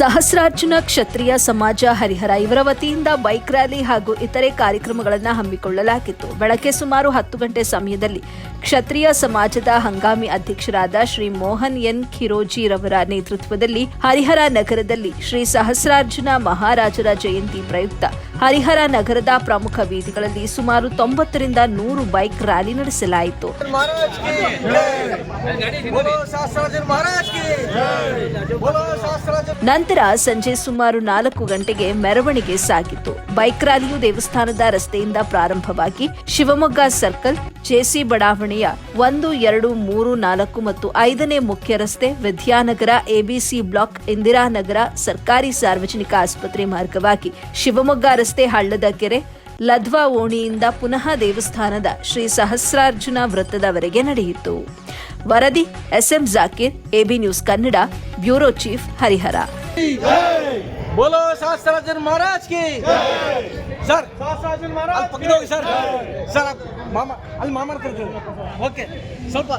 ಸಹಸ್ರಾರ್ಜುನ ಕ್ಷತ್ರಿಯ ಸಮಾಜ ಹರಿಹರ ಇವರ ವತಿಯಿಂದ ಬೈಕ್ ರ್ಯಾಲಿ ಹಾಗೂ ಇತರೆ ಕಾರ್ಯಕ್ರಮಗಳನ್ನು ಹಮ್ಮಿಕೊಳ್ಳಲಾಗಿತ್ತು. ಬೆಳಗ್ಗೆ ಸುಮಾರು ಹತ್ತು ಗಂಟೆ ಸಮಯದಲ್ಲಿ ಕ್ಷತ್ರಿಯ ಸಮಾಜದ ಹಂಗಾಮಿ ಅಧ್ಯಕ್ಷರಾದ ಶ್ರೀ ಮೋಹನ್ ಎನ್ ಖಿರೋಜಿರವರ ನೇತೃತ್ವದಲ್ಲಿ ಹರಿಹರ ನಗರದಲ್ಲಿ ಶ್ರೀ ಸಹಸ್ರಾರ್ಜುನ ಮಹಾರಾಜರ ಜಯಂತಿ ಪ್ರಯುಕ್ತ ಹರಿಹರ ನಗರದ ಪ್ರಮುಖ ಬೀದಿಗಳಲ್ಲಿ ಸುಮಾರು ತೊಂಬತ್ತರಿಂದ ನೂರು ಬೈಕ್ ರ್ಯಾಲಿ ನಡೆಸಲಾಯಿತು. ನಂತರ ಸಂಜೆ ಸುಮಾರು ನಾಲ್ಕು ಗಂಟೆಗೆ ಮೆರವಣಿಗೆ ಸಾಗಿತ್ತು ಬೈಕ್ ರ್ಯಾಲಿಯು ದೇವಸ್ಥಾನದ ರಸ್ತೆಯಿಂದ ಪ್ರಾರಂಭವಾಗಿ ಶಿವಮೊಗ್ಗ ಸರ್ಕಲ್ ಜೆಸಿ ಬಡಾವಣೆ ಬಡಾವಣೆಯ ಒಂದು, ಎರಡು, ಮೂರು, ನಾಲ್ಕು ಮತ್ತು ಐದನೇ ಮುಖ್ಯ ರಸ್ತೆ ವಿದ್ಯಾನಗರ ಎಬಿಸಿ ಬ್ಲಾಕ್ ಇಂದಿರಾನಗರ ಸರ್ಕಾರಿ ಸಾರ್ವಜನಿಕ ಆಸ್ಪತ್ರೆ ಮಾರ್ಗವಾಗಿ ಶಿವಮೊಗ್ಗ ರಸ್ತೆ ಹಳ್ಳದ ಕೆರೆ ಲಧ್ವಾ ಓಣಿಯಿಂದ ಪುನಃ ದೇವಸ್ಥಾನದ ಶ್ರೀ ಸಹಸ್ರಾರ್ಜುನ ವೃತ್ತದವರೆಗೆ ನಡೆಯಿತು. ವರದಿ SM Zakir, AB news Kannada, bureau chief Harihar. बोलो शास्त्रार्जुन महाराज की सर शास्त्रार्जुन महाराज पकड़ोगे सर सर आप मामा ಅಲ್ಲಿ ಮಾಮ ಕರ್ತಾರೆ ಓಕೆ ಸ್ವಲ್ಪ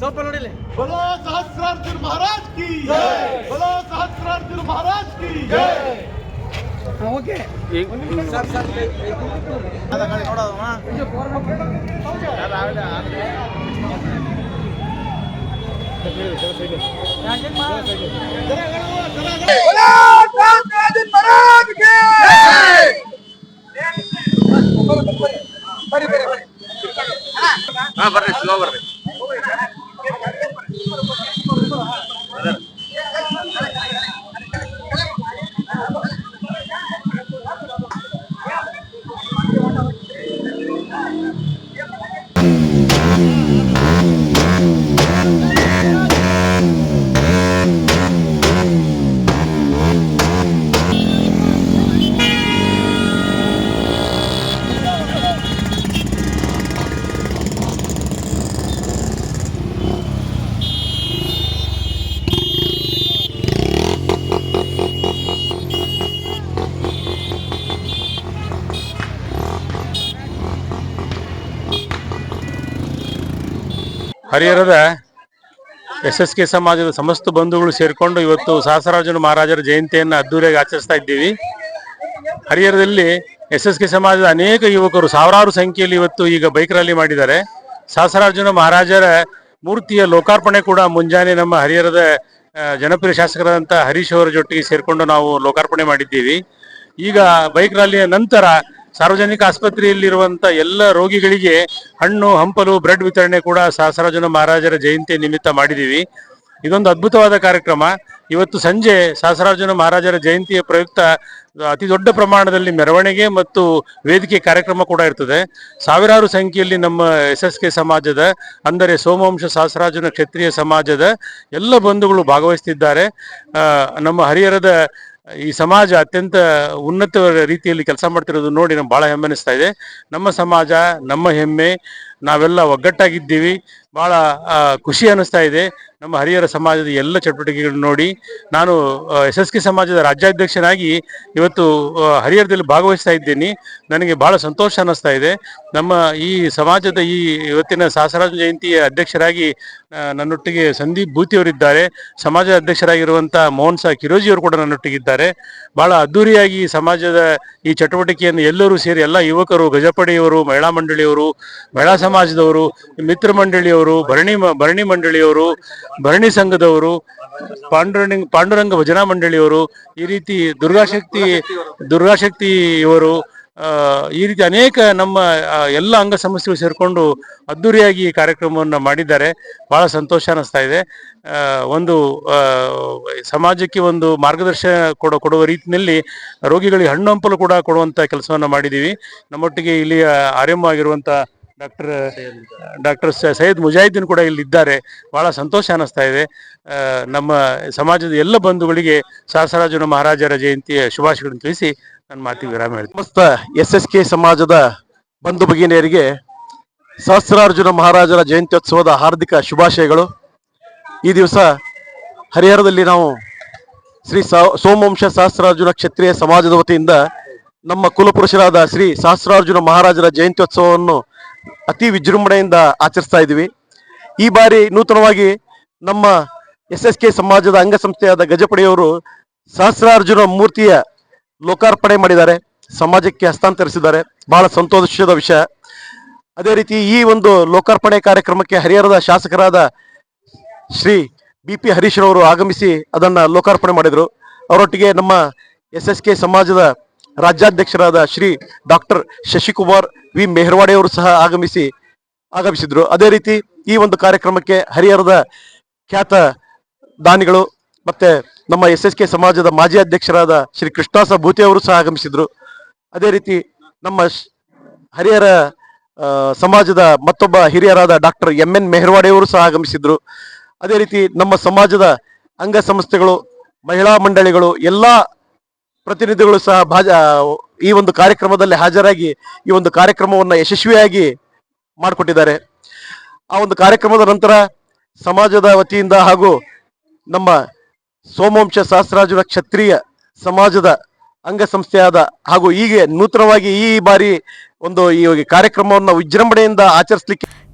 ಸ್ವಲ್ಪ ನೋಡಿಲಿ बोलो सहस्रार्जुन महाराज की जय बोलो सहस्रार्जुन महाराज की जय ಓಕೆ ಸರ್ ಸರ್ ಬರ್ರಿ ಬರ್ರಿ. ಹರಿಹರದ ಎಸ್ ಎಸ್ ಕೆ ಸಮಾಜದ ಸಮಸ್ತ ಬಂಧುಗಳು ಸೇರಿಕೊಂಡು ಇವತ್ತು ಸಹಸ್ರಾರ್ಜುನ ಮಹಾರಾಜರ ಜಯಂತಿಯನ್ನು ಅದ್ದೂರಿಯಾಗಿ ಆಚರಿಸ್ತಾ ಇದ್ದೀವಿ. ಹರಿಹರದಲ್ಲಿ ಎಸ್ ಎಸ್ ಕೆ ಸಮಾಜದ ಅನೇಕ ಯುವಕರು ಸಾವಿರಾರು ಸಂಖ್ಯೆಯಲ್ಲಿ ಇವತ್ತು ಈಗ ಬೈಕ್ ರ್ಯಾಲಿ ಮಾಡಿದ್ದಾರೆ. ಸಹಸ್ರಾರ್ಜುನ ಮಹಾರಾಜರ ಮೂರ್ತಿಯ ಲೋಕಾರ್ಪಣೆ ಕೂಡ ಮುಂಜಾನೆ ನಮ್ಮ ಹರಿಹರದ ಜನಪ್ರಿಯ ಶಾಸಕರಾದಂಥ ಹರೀಶ್ ಅವರ ಜೊತೆಗೆ ಸೇರಿಕೊಂಡು ನಾವು ಲೋಕಾರ್ಪಣೆ ಮಾಡಿದ್ದೀವಿ. ಈಗ ಬೈಕ್ ರ್ಯಾಲಿಯ ನಂತರ ಸಾರ್ವಜನಿಕ ಆಸ್ಪತ್ರೆಯಲ್ಲಿರುವಂತ ಎಲ್ಲ ರೋಗಿಗಳಿಗೆ ಹಣ್ಣು, ಹಂಪಲು, ಬ್ರೆಡ್ ವಿತರಣೆ ಕೂಡ ಸಹಸ್ರಾರ್ಜುನ ಮಹಾರಾಜರ ಜಯಂತಿ ನಿಮಿತ್ತ ಮಾಡಿದೀವಿ. ಇದೊಂದು ಅದ್ಭುತವಾದ ಕಾರ್ಯಕ್ರಮ. ಇವತ್ತು ಸಂಜೆ ಸಹಸ್ರಾರ್ಜುನ ಮಹಾರಾಜರ ಜಯಂತಿಯ ಪ್ರಯುಕ್ತ ಅತಿ ದೊಡ್ಡ ಪ್ರಮಾಣದಲ್ಲಿ ಮೆರವಣಿಗೆ ಮತ್ತು ವೇದಿಕೆ ಕಾರ್ಯಕ್ರಮ ಕೂಡ ಇರ್ತದೆ. ಸಾವಿರಾರು ಸಂಖ್ಯೆಯಲ್ಲಿ ನಮ್ಮ ಎಸ್ ಎಸ್ ಕೆ ಸಮಾಜದ, ಅಂದರೆ ಸೋಮವಂಶ ಸಹಸ್ರಾರ್ಜುನ ಕ್ಷತ್ರಿಯ ಸಮಾಜದ ಎಲ್ಲ ಬಂಧುಗಳು ಭಾಗವಹಿಸ್ತಿದ್ದಾರೆ. ನಮ್ಮ ಹರಿಹರದ ಈ ಸಮಾಜ ಅತ್ಯಂತ ಉನ್ನತ ರೀತಿಯಲ್ಲಿ ಕೆಲಸ ಮಾಡ್ತಿರೋದು ನೋಡಿ ನಮ್ಗೆ ಬಹಳ ಹೆಮ್ಮೆ ಅನಿಸ್ತಾ ಇದೆ. ನಮ್ಮ ಸಮಾಜ, ನಮ್ಮ ಹೆಮ್ಮೆ ನಾವೆಲ್ಲ ಒಗ್ಗಟ್ಟಾಗಿದ್ದೀವಿ. ಬಹಳ ಖುಷಿ ಅನಿಸ್ತಾ ಇದೆ. ನಮ್ಮ ಹರಿಹರ ಸಮಾಜದ ಎಲ್ಲ ಚಟುವಟಿಕೆಗಳನ್ನು ನೋಡಿ, ನಾನು ಎಸ್ ಎಸ್ ಕೆ ಸಮಾಜದ ರಾಜ್ಯಾಧ್ಯಕ್ಷನಾಗಿ ಇವತ್ತು ಹರಿಹರದಲ್ಲಿ ಭಾಗವಹಿಸ್ತಾ ಇದ್ದೀನಿ. ನನಗೆ ಬಹಳ ಸಂತೋಷ ಅನ್ನಿಸ್ತಾ ಇದೆ. ನಮ್ಮ ಈ ಸಮಾಜದ ಈ ಇವತ್ತಿನ ಸಹಸ್ರಾಜ ಜಯಂತಿಯ ಅಧ್ಯಕ್ಷರಾಗಿ ನನ್ನೊಟ್ಟಿಗೆ ಸಂದೀಪ್ ಭೂತಿ ಅವರಿದ್ದಾರೆ. ಸಮಾಜದ ಅಧ್ಯಕ್ಷರಾಗಿರುವಂಥ ಮೋಹನ್ ಸಾ ಕಿರೋಜಿ ಅವರು ಕೂಡ ನನ್ನೊಟ್ಟಿಗಿದ್ದಾರೆ. ಬಹಳ ಅದ್ದೂರಿಯಾಗಿ ಸಮಾಜದ ಈ ಚಟುವಟಿಕೆಯನ್ನು ಎಲ್ಲರೂ ಸೇರಿ, ಎಲ್ಲ ಯುವಕರು, ಗಜಪಡೆಯವರು, ಮಹಿಳಾ ಮಂಡಳಿಯವರು, ಮಹಿಳಾ ಸಮಾಜದವರು, ಮಿತ್ರ ಮಂಡಳಿಯವರು, ಭರಣಿ ಭರಣಿ ಮಂಡಳಿಯವರು, ಭರಣಿ ಸಂಘದವರು, ಪಾಂಡುರಂಗ ಪಾಂಡುರಂಗ ಭಜನಾ ಮಂಡಳಿಯವರು, ಈ ರೀತಿ ದುರ್ಗಾಶಕ್ತಿ ದುರ್ಗಾಶಕ್ತಿ ಇವರು ಈ ರೀತಿ ಅನೇಕ ನಮ್ಮ ಎಲ್ಲ ಅಂಗ ಸಮಸ್ಯೆಗಳು ಸೇರಿಕೊಂಡು ಅದ್ದೂರಿಯಾಗಿ ಈ ಕಾರ್ಯಕ್ರಮವನ್ನು ಮಾಡಿದ್ದಾರೆ. ಬಹಳ ಸಂತೋಷ ಅನ್ನಿಸ್ತಾ ಇದೆ. ಒಂದು ಸಮಾಜಕ್ಕೆ ಒಂದು ಮಾರ್ಗದರ್ಶನ ಕೊಡ, ಕೊಡುವ ರೀತಿಯಲ್ಲಿ ರೋಗಿಗಳಿಗೆ ಹಣ್ಣು ಹಂಪಲು ಕೂಡ ಕೊಡುವಂತ ಕೆಲಸವನ್ನ ಮಾಡಿದ್ದೀವಿ. ನಮ್ಮೊಟ್ಟಿಗೆ ಇಲ್ಲಿ ಆರಂಭ ಆಗಿರುವಂತ ಡಾಕ್ಟರ್ ಡಾಕ್ಟರ್ ಸೈಯದ್ ಮುಜಾಹಿದ್ದೀನ್ ಕೂಡ ಇಲ್ಲಿ ಇದ್ದಾರೆ. ಬಹಳ ಸಂತೋಷ ಅನ್ನಿಸ್ತಾ ಇದೆ. ನಮ್ಮ ಸಮಾಜದ ಎಲ್ಲ ಬಂಧುಗಳಿಗೆ ಸಹಸರಾಜನ ಮಹಾರಾಜರ ಜಯಂತಿಯ ಶುಭಾಶಯಗಳನ್ನು ತಿಳಿಸಿ ನನ್ನ ಮಾತಿಗೆ ವಿರಾಮ ಹೇಳ್ತೀನಿ. ಸಮಸ್ತ ಎಸ್ ಎಸ್ ಕೆ ಸಮಾಜದ ಬಂಧು ಭಗಿನಿಯರಿಗೆ ಸಹಸ್ರಾರ್ಜುನ ಮಹಾರಾಜರ ಜಯಂತ್ಯೋತ್ಸವದ ಹಾರ್ದಿಕ ಶುಭಾಶಯಗಳು. ಈ ದಿವಸ ಹರಿಹರದಲ್ಲಿ ನಾವು ಶ್ರೀ ಸೋಮವಂಶ ಸಹಸ್ರಾರ್ಜುನ ಕ್ಷತ್ರಿಯ ಸಮಾಜದ ವತಿಯಿಂದ ನಮ್ಮ ಕುಲಪುರುಷರಾದ ಶ್ರೀ ಸಹಸ್ರಾರ್ಜುನ ಮಹಾರಾಜರ ಜಯಂತ್ಯೋತ್ಸವವನ್ನು ಅತಿ ವಿಜೃಂಭಣೆಯಿಂದ ಆಚರಿಸ್ತಾ ಇದ್ದೀವಿ. ಈ ಬಾರಿ ನೂತನವಾಗಿ ನಮ್ಮ ಎಸ್ ಎಸ್ ಕೆ ಸಮಾಜದ ಅಂಗಸಂಸ್ಥೆಯಾದ ಗಜಪಡೆಯವರು ಸಹಸ್ರಾರ್ಜುನ ಮೂರ್ತಿಯ ಲೋಕಾರ್ಪಣೆ ಮಾಡಿದ್ದಾರೆ. ಸಮಾಜಕ್ಕೆ ಹಸ್ತಾಂತರಿಸಿದ್ದಾರೆ. ಬಹಳ ಸಂತೋಷದ ವಿಷಯ. ಅದೇ ರೀತಿ ಈ ಒಂದು ಲೋಕಾರ್ಪಣೆ ಕಾರ್ಯಕ್ರಮಕ್ಕೆ ಹರಿಹರದ ಶಾಸಕರಾದ ಶ್ರೀ ಬಿ ಪಿ ಹರೀಶ್ರವರು ಆಗಮಿಸಿ ಅದನ್ನು ಲೋಕಾರ್ಪಣೆ ಮಾಡಿದರು. ಅವರೊಟ್ಟಿಗೆ ನಮ್ಮ ಎಸ್ ಎಸ್ ಕೆ ಸಮಾಜದ ರಾಜ್ಯಾಧ್ಯಕ್ಷರಾದ ಶ್ರೀ ಡಾಕ್ಟರ್ ಶಶಿಕುಮಾರ್ ವಿ ಮೆಹರ್ವಾಡೆಯವರು ಸಹ ಆಗಮಿಸಿ ಆಗಮಿಸಿದ್ರು. ಅದೇ ರೀತಿ ಈ ಒಂದು ಕಾರ್ಯಕ್ರಮಕ್ಕೆ ಹರಿಹರದ ಖ್ಯಾತ ದಾನಿಗಳು ಮತ್ತೆ ನಮ್ಮ ಎಸ್ ಎಸ್ ಕೆ ಸಮಾಜದ ಮಾಜಿ ಅಧ್ಯಕ್ಷರಾದ ಶ್ರೀ ಕೃಷ್ಣಾಸ ಭೂತಿ ಅವರು ಸಹ ಆಗಮಿಸಿದ್ರು. ಅದೇ ರೀತಿ ನಮ್ಮ ಹರಿಹರ ಸಮಾಜದ ಮತ್ತೊಬ್ಬ ಹಿರಿಯರಾದ ಡಾಕ್ಟರ್ ಎಂ ಎನ್ ಮೆಹರ್ವಾಡೆ ಸಹ ಆಗಮಿಸಿದ್ರು. ಅದೇ ರೀತಿ ನಮ್ಮ ಸಮಾಜದ ಅಂಗ ಸಂಸ್ಥೆಗಳು ಮಹಿಳಾ ಮಂಡಳಿಗಳು, ಎಲ್ಲಾ ಪ್ರತಿನಿಧಿಗಳು ಸಹ ಭಾಜ, ಈ ಒಂದು ಕಾರ್ಯಕ್ರಮದಲ್ಲಿ ಹಾಜರಾಗಿ ಈ ಒಂದು ಕಾರ್ಯಕ್ರಮವನ್ನು ಯಶಸ್ವಿಯಾಗಿ ಮಾಡಿಕೊಟ್ಟಿದ್ದಾರೆ. ಆ ಒಂದು ಕಾರ್ಯಕ್ರಮದ ನಂತರ ಸಮಾಜದ ವತಿಯಿಂದ ಹಾಗೂ ನಮ್ಮ ಸೋಮವಂಶ ಸಹಸ್ರಾರ್ಜುನ ಕ್ಷತ್ರಿಯ ಸಮಾಜದ ಅಂಗಸಂಸ್ಥೆಯಾದ ಹಾಗೂ ಹೀಗೆ ನೂತನವಾಗಿ ಈ ಬಾರಿ ಒಂದು ಈ ಕಾರ್ಯಕ್ರಮವನ್ನು ವಿಜೃಂಭಣೆಯಿಂದ ಆಚರಿಸಲಿಕ್ಕೆ